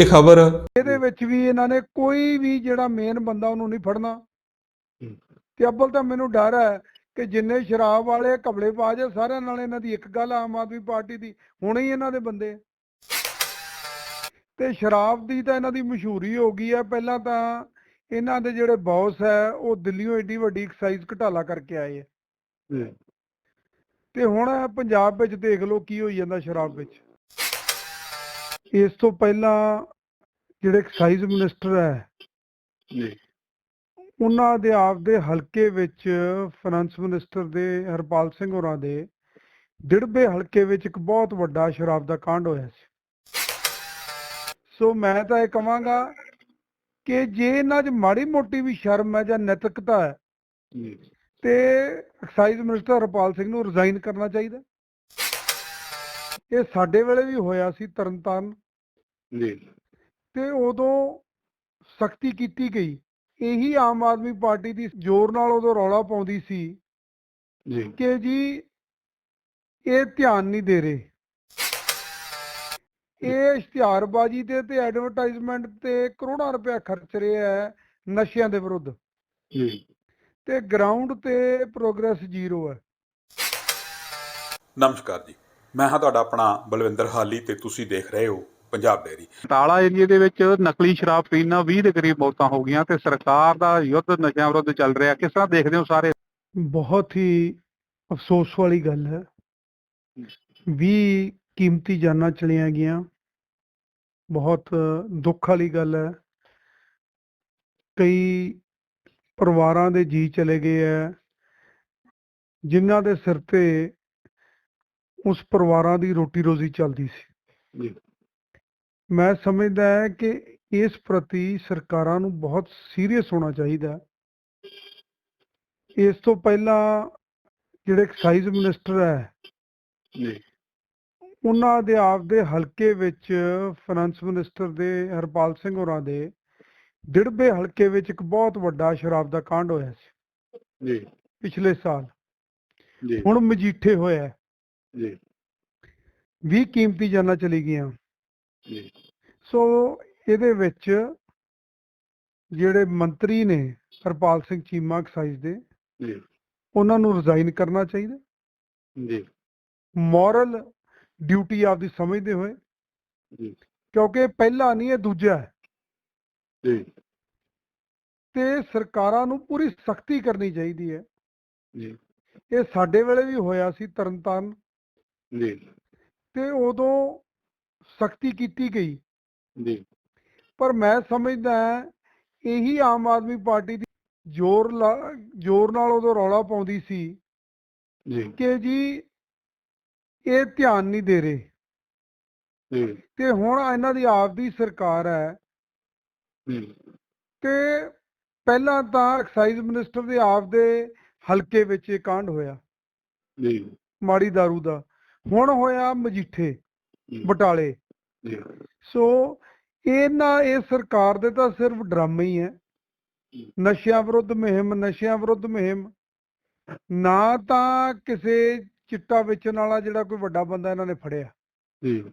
ਇਹ ਖਬਰ ਇਹਦੇ ਵਿੱਚ ਵੀ ਇਹਨਾਂ ਨੇ ਕੋਈ ਵੀ ਜਿਹੜਾ ਮੇਨ ਬੰਦਾ ਉਹਨੂੰ ਨਹੀਂ ਫੜਨਾ। ਤੇ ਅੱਬਲ ਤਾਂ ਮੈਨੂੰ ਡਰ ਹੈ ਕਿ ਜਿੰਨੇ ਸ਼ਰਾਬ ਵਾਲੇ ਕਬਲੇ ਬਾਜ ਸਾਰਿਆਂ ਨਾਲ ਇਹਨਾਂ ਦੀ ਇੱਕ ਗੱਲ ਆ ਆਮ ਆਦਮੀ ਪਾਰਟੀ ਦੀ ਹੁਣੇ ਹੀ ਇਹਨਾਂ ਦੇ ਬੰਦੇ। ਤੇ ਸ਼ਰਾਬ ਦੀ ਤਾਂ ਇਹਨਾਂ ਦੀ ਮਸ਼ਹੂਰੀ ਹੋ ਗਈ ਹੈ ਪਹਿਲਾਂ ਤਾਂ ਇਹਨਾਂ ਦੇ ਜਿਹੜੇ ਬੌਸ ਹੈ ਉਹ ਦਿੱਲੀੋਂ ਏਡੀ ਵੱਡੀ ਐਕਸਾਈਜ਼ ਘਟਾਲਾ ਕਰਕੇ ਆਏ ਆ ਹੂੰ। ਤੇ ਹੁਣ ਪੰਜਾਬ ਵਿੱਚ ਦੇਖ ਲਓ ਕੀ ਹੋਈ ਜਾਂਦਾ ਸ਼ਰਾਬ ਵਿੱਚ ਇਸ ਤੋਂ ਪਹਿਲਾਂ ਜਿਹੜੇ ਐਕਸਾਈਜ਼ ਮਿਨਿਸਟਰ ਹੈ ਜੀ। ਉਹਨਾਂ ਦੇ ਆਪ ਦੇ ਹਲਕੇ ਵਿੱਚ ਫਾਈਨੈਂਸ ਮਿਨਿਸਟਰ ਦੇ ਹਰਪਾਲ ਸਿੰਘ ਹੋਰਾਂ ਦੇ ਦਿੜਬੇ ਹਲਕੇ ਵਿੱਚ ਇੱਕ ਬਹੁਤ ਵੱਡਾ ਸ਼ਰਾਬ ਦਾ ਕਾਂਡ ਹੋਇਆ ਸੀ। ਸੋ ਮੈਂ ਤਾਂ ਇਹ ਕਹਾਂਗਾ ਕਿ ਜੇ ਇਹਨਾਂ 'ਚ ਮਾੜੀ ਮੋਟੀ ਵੀ ਸ਼ਰਮ ਹੈ ਜਾਂ ਨੈਤਿਕਤਾ ਹੈ ਜੀ। ਤੇ ਐਕਸਾਈਜ਼ ਮਿਨਿਸਟਰ ਹਰਪਾਲ ਸਿੰਘ ਨੂੰ ਰਿਜ਼ਾਈਨ ਕਰਨਾ ਚਾਹੀਦਾ। ਇਹ ਸਾਡੇ ਵੇਲੇ ਵੀ ਹੋਇਆ ਸੀ ਤਰਨਤਾਰਨ। ਜੀ। ਤੇ ਉਦੋਂ ਸਖਤੀ ਕੀਤੀ ਗਈ। ਇਹੀ ਆਮ ਆਦਮੀ ਪਾਰਟੀ ਦੀ ਜ਼ੋਰ ਨਾਲ ਉਦੋਂ ਰੌਲਾ ਪਾਉਂਦੀ ਸੀ ਜੀ। ਕਿ ਜੀ ਇਹ ਧਿਆਨ ਨਹੀਂ ਦੇ ਰਹੇ। ਇਹ ਇਸ਼ਤਿਹਾਰਬਾਜ਼ੀ ਤੇ ਤੇ ਐਡਵਰਟਾਈਜ਼ਮੈਂਟ ਤੇ ਕਰੋੜਾਂ ਰੁਪਏ ਖਰਚ ਰਿਹਾ ਹੈ ਨਸ਼ਿਆਂ ਦੇ ਵਿਰੁੱਧ। ਜੀ। ਤੇ ਗਰਾਊਂਡ ਤੇ ਪ੍ਰੋਗਰੈਸ ਜ਼ੀਰੋ ਹੈ। ਨਮਸਕਾਰ ਜੀ। ਮੈਂ ਹਾਂ ਤੁਹਾਡਾ ਆਪਣਾ ਬਲਵਿੰਦਰ ਹਾਲੀ ਤੇ ਤੁਸੀਂ ਦੇਖ ਰਹੇ ਹੋ ਪੰਜਾਬ ਡੇਰੀ ਬਟਾਲਾ ਏਰੀਏ ਦੇ ਵਿੱਚ ਨਕਲੀ ਸ਼ਰਾਬ ਪੀਣ ਨਾਲ 20 ਦੇ ਕਰੀਬ ਮੌਤਾਂ ਹੋ ਗਈਆਂ ਤੇ ਸਰਕਾਰ ਦਾ ਯੁੱਧ ਨਸ਼ਿਆਂ ਵਿਰੁੱਧ ਚੱਲ ਰਿਹਾ। ਕਿਸ ਤਰ੍ਹਾਂ ਦੇਖਦੇ ਹੋ ਸਾਰੇ? ਬਹੁਤ ਹੀ ਅਫਸੋਸ ਵਾਲੀ ਗੱਲ ਹੈ। ਵੀ ਕੀਮਤੀ ਜਾਨਾਂ ਚਲੀਆਂ ਗਈਆਂ। ਬਹੁਤ ਦੁੱਖ ਵਾਲੀ ਗੱਲ ਹੈ। ਕਈ ਪਰਿਵਾਰਾਂ ਦੇ ਜੀ ਚਲੇ ਗਏ ਹੈ। ਜਿਨ੍ਹਾਂ ਦੇ ਸਿਰ ਤੇ ਉਸ ਪਰਿਵਾਰਾਂ ਦੀ ਰੋਟੀ ਰੋਜ਼ੀ ਚੱਲਦੀ ਸੀ। ਜੀ। ਮੈਂ ਸਮਝਦਾ ਹੈ ਕਿ ਇਸ ਪ੍ਰਤੀ ਸਰਕਾਰਾਂ ਨੂੰ ਬਹੁਤ ਸੀਰੀਅਸ ਹੋਣਾ ਚਾਹੀਦਾ ਇਸ ਤੋਂ ਪਹਿਲਾਂ ਜਿਹੜੇ ਐਕਸਾਈਜ਼ ਮਿਨਿਸਟਰ ਹੈ ਜੀ। ਉਹਨਾਂ ਦੇ ਆਪ ਦੇ ਹਲਕੇ ਵਿੱਚ ਫਾਈਨੈਂਸ ਮਿਨਿਸਟਰ ਦੇ ਹਰਪਾਲ ਸਿੰਘ ਹੋਰਾਂ ਦੇ ਦਿੜਬੇ ਹਲਕੇ ਵਿੱਚ ਇੱਕ ਬਹੁਤ ਵੱਡਾ ਸ਼ਰਾਬ ਦਾ ਕਾਂਡ ਹੋਇਆ ਸੀ ਜੀ। ਪਿਛਲੇ ਸਾਲ। ਜੀ। ਹੁਣ ਮਜੀਠੇ ਹੋਇਆ। ਜੀ। 20 ਕੀਮਤੀ ਜਾਨਾਂ ਚਲੀ ਗਈਆਂ। ਜੀ। ਸੋ ਇਹਦੇ ਵਿੱਚ ਜਿਹੜੇ ਮੰਤਰੀ ਨੇ ਹਰਪਾਲ ਸਿੰਘ ਚੀਮਾ ਐਕਸਾਈਜ਼ ਦੇ ਜੀ। ਉਹਨਾਂ ਨੂੰ ਰਿਜ਼ਾਈਨ ਕਰਨਾ ਚਾਹੀਦਾ। ਜੀ। ਮੋਰਲ ਡਿਊਟੀ ਆਪਦੀ ਸਮਝਦੇ ਹੋਏ। ਜੀ। ਕਿਉਂਕਿ ਪਹਿਲਾ ਨਹੀਂ ਇਹ ਦੂਜਾ ਹੈ। ਜੀ। ਤੇ ਸਰਕਾਰਾਂ ਨੂੰ ਪੂਰੀ ਸਖਤੀ ਕਰਨੀ ਚਾਹੀਦੀ ਹੈ। ਜੀ। ਇਹ ਸਾਡੇ ਵੇਲੇ ਵੀ ਹੋਇਆ ਸੀ ਤਰਨਤਾਰਨ ਜੀ। ਤੇ ਉਦੋਂ ਸਖਤੀ ਕੀਤੀ ਗਈ। ਜੀ। ਪਰ ਮੈਂ ਸਮਝਦਾ ਇਹੀ ਆਮ ਆਦਮੀ ਪਾਰਟੀ ਦੀ ਜ਼ੋਰ ਜ਼ੋਰ ਨਾਲ ਉਦੋਂ ਰੌਲਾ ਪਾਉਂਦੀ ਸੀ ਜੀ। ਕਿ ਜੀ ਇਹ ਧਿਆਨ ਨਹੀਂ ਦੇ ਰਹੇ। ਜੀ। ਤੇ ਹੁਣ ਇਹਨਾਂ ਦੀ ਆਪ ਦੀ ਸਰਕਾਰ ਹੈ। ਜੀ। ਤੇ ਪਹਿਲਾਂ ਤਾਂ ਐਕਸਾਈਜ਼ ਮਿਨਿਸਟਰ ਦੇ ਆਪ ਦੇ ਹਲਕੇ ਵਿੱਚ ਇਹ ਕਾਂਡ ਹੋਇਆ। ਜੀ। ਮਾੜੀ दारू ਦਾ। ਹੁਣ ਹੋਇਆ ਮਜੀਠੇ ਬਟਾਲੇ। ਜੀ। ਸੋ ਇਹਨਾਂ ਇਹ ਸਰਕਾਰ ਦੇ ਤਾਂ ਸਿਰਫ ਡਰਾਮੇ ਹੀ ਹੈ। ਨਸ਼ਿਆਂ ਵਿਰੁੱਧ ਮੁਹਿੰਮ ਨਸ਼ਿਆਂ ਵਿਰੁੱਧ ਮੁਹਿੰਮ। ਨਾ ਤਾਂ ਕਿਸੇ ਚਿੱਟਾ ਵੇਚਣ ਵਾਲਾ ਜਿਹੜਾ ਕੋਈ ਵੱਡਾ ਬੰਦਾ ਇਹਨਾਂ ਨੇ ਫੜਿਆ। ਜੀ।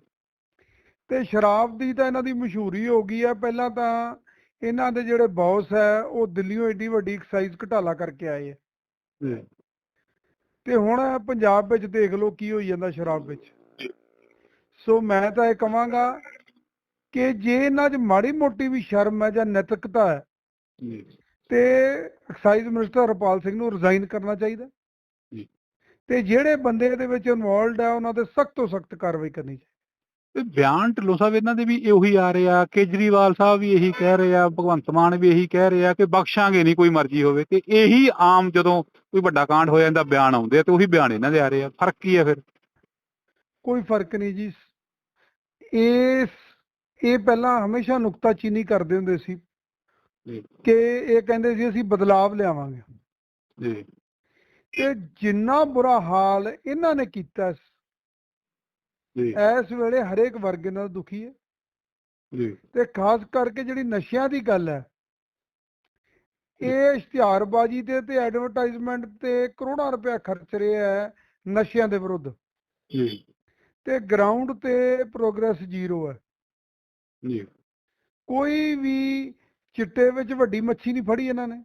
ਤੇ ਸ਼ਰਾਬ ਦੀ ਤਾਂ ਇਹਨਾਂ ਦੀ ਮਸ਼ਹੂਰੀ ਹੋ ਗਈ ਹੈ ਪਹਿਲਾਂ ਤਾਂ ਇਹਨਾਂ ਦੇ ਜਿਹੜੇ ਬੌਸ ਹੈ ਉਹ ਦਿੱਲੀੋਂ ਏਡੀ ਵੱਡੀ ਐਕਸਾਈਜ਼ ਘਟਾਲਾ ਕਰਕੇ ਆਏ ਆ ਜੀ। ਤੇ ਹੁਣ ਪੰਜਾਬ ਵਿੱਚ ਦੇਖ ਲਓ ਕੀ ਹੋਈ ਜਾਂਦਾ ਸ਼ਰਾਬ ਵਿੱਚ। ਸੋ ਮੈਂ ਤਾਂ ਇਹ ਕਹਾਂਗਾ ਕਿ ਜੇ ਇਹਨਾਂ 'ਚ ਮਾੜੀ ਮੋਟੀ ਵੀ ਸ਼ਰਮ ਹੈ ਜਾਂ ਨੈਤਿਕਤਾ ਹੈ ਜੀ। ਤੇ ਐਕਸਾਈਜ਼ ਮਿਨਿਸਟਰ ਹਰਪਾਲ ਸਿੰਘ ਨੂੰ ਰਿਜ਼ਾਈਨ ਕਰਨਾ ਚਾਹੀਦਾ। ਜੀ। ਤੇ ਜਿਹੜੇ ਬੰਦੇ ਇਹਦੇ ਵਿੱਚ ਇਨਵੋਲਡ ਆ ਉਹਨਾਂ ਤੇ ਸਖਤ ਤੋਂ ਸਖਤ ਕਾਰਵਾਈ ਕਰਨੀ ਚਾਹੀਦੀ। ਬਿਆਨ ਢਿੱਲੋਂ ਸਾਹਿਬ ਇਹਨਾਂ ਦੇ ਵੀ ਇਹੀ ਆ ਰਹੇ ਆ ਕੇਜਰੀਵਾਲ ਸਾਹਿਬ ਵੀ ਇਹੀ ਕਹਿ ਰਹੇ ਆ ਭਗਵੰਤ ਮਾਨ ਵੀ ਇਹੀ ਕਹਿ ਰਹੇ ਆ ਕਿ ਬਖਸ਼ਾਂਗੇ ਨਹੀਂ ਕੋਈ ਮਰਜ਼ੀ ਹੋਵੇ ਤੇ ਇਹੀ ਆਮ ਜਦੋਂ ਕੋਈ ਵੱਡਾ ਕਾਂਡ ਹੋ ਜਾਂਦਾ ਬਿਆਨ ਆਉਂਦੇ ਆ ਤੇ ਉਹੀ ਬਿਆਨ ਇਹਨਾਂ ਦੇ ਆ ਰਹੇ ਆ। ਫ਼ਰਕ ਕੀ ਹੈ ਫਿਰ? ਕੋਈ ਫ਼ਰਕ ਨਹੀਂ ਜੀ। ਇਸ ਇਹ ਪਹਿਲਾਂ ਹਮੇਸ਼ਾ ਨੁਕਤਾਚੀਨੀ ਕਰਦੇ ਹੁੰਦੇ ਸੀ ਕਿ ਇਹ ਕਹਿੰਦੇ ਸੀ ਅਸੀਂ ਬਦਲਾਵ ਲਿਆਵਾਂਗੇ। ਜੀ। ਤੇ ਜਿੰਨਾ ਬੁਰਾ ਹਾਲ ਇਹਨਾਂ ਨੇ ਕੀਤਾ ਜੀ। ਇਸ ਵੇਲੇ ਹਰੇਕ ਵਰਗ ਨਾਲ ਦੁਖੀ ਹੈ। ਜੀ। ਤੇ ਖਾਸ ਕਰਕੇ ਜਿਹੜੀ ਨਸ਼ਿਆਂ ਦੀ ਗੱਲ ਹੈ ਇਹ ਇਸ਼ਤਿਹਾਰਬਾਜ਼ੀ ਤੇ ਤੇ ਐਡਵਰਟਾਈਜ਼ਮੈਂਟ ਤੇ ਕਰੋੜਾਂ ਰੁਪਏ ਖਰਚ ਰਿਹਾ ਹੈ ਨਸ਼ਿਆਂ ਦੇ ਵਿਰੁੱਧ। ਜੀ। ਤੇ ਗਰਾਊਂਡ ਤੇ ਪ੍ਰੋਗਰੈਸ ਜ਼ੀਰੋ ਹੈ। ਜੀ। ਕੋਈ ਵੀ ਚਿੱਟੇ ਵਿੱਚ ਵੱਡੀ ਮੱਛੀ ਨਹੀਂ ਫੜੀ ਇਹਨਾਂ ਨੇ।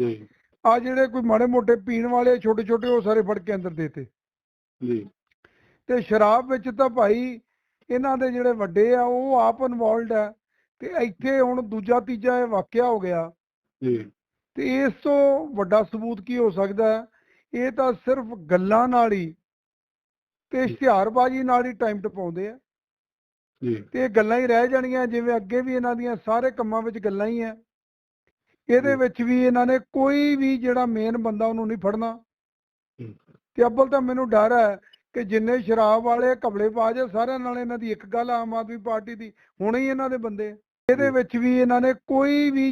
ਜੀ। ਆ ਜਿਹੜੇ ਕੋਈ ਮਾੜੇ ਮੋਟੇ ਪੀਣ ਵਾਲੇ ਛੋਟੇ ਛੋਟੇ ਉਹ ਸਾਰੇ ਫੜ ਕੇ ਅੰਦਰ ਦੇਤੇ। ਜੀ। ਤੇ ਸ਼ਰਾਬ ਵਿੱਚ ਤਾਂ ਭਾਈ ਇਹਨਾਂ ਦੇ ਜਿਹੜੇ ਵੱਡੇ ਆ ਉਹ ਆਪ ਇਨਵੋਲਡ ਆ ਤੇ ਇੱਥੇ ਹੁਣ ਦੂਜਾ ਤੀਜਾ ਇਹ ਵਾਕਿਆ ਹੋ ਗਿਆ। ਜੀ। ਤੇ ਇਸ ਤੋਂ ਵੱਡਾ ਸਬੂਤ ਕੀ ਹੋ ਸਕਦਾ ਹੈ? ਇਹ ਤਾਂ ਸਿਰਫ ਗੱਲਾਂ ਨਾਲ ਹੀ ਤੇ ਇਸ਼ਤਿਹਾਰਬਾਜ਼ੀ ਨਾਲ ਹੀ ਟਾਈਮ ਟਪਾਉਂਦੇ ਆ। ਜੀ। ਤੇ ਇਹ ਗੱਲਾਂ ਹੀ ਰਹਿ ਜਾਣੀਆਂ ਜਿਵੇਂ ਅੱਗੇ ਵੀ ਇਹਨਾਂ ਦੀਆਂ ਸਾਰੇ ਕੰਮਾਂ ਵਿੱਚ ਗੱਲਾਂ ਹੀ ਆ। ਇਹਦੇ। ਵਿੱਚ ਵੀ ਇਹਨਾਂ ਨੇ ਕੋਈ ਵੀ ਜਿਹੜਾ ਮੇਨ ਬੰਦਾ ਉਹਨੂੰ ਨਹੀਂ ਫੜਨਾ। ਤੇ ਅੱਬਲ ਤਾਂ ਮੈਨੂੰ ਡਰ ਹੈ ਕਿ ਜਿੰਨੇ ਸ਼ਰਾਬ ਵਾਲੇ ਕਬਲੇ ਬਾਜ ਆ ਸਾਰਿਆਂ ਨਾਲ ਇਹਨਾਂ ਦੀ ਇੱਕ ਗੱਲ ਆਮ ਆਦਮੀ ਪਾਰਟੀ ਦੀ ਹੁਣੇ ਹੀ ਇਹਨਾਂ ਦੇ ਬੰਦੇ। ਇਹਦੇ। ਵਿੱਚ ਵੀ ਇਹਨਾਂ ਨੇ ਕੋਈ ਵੀ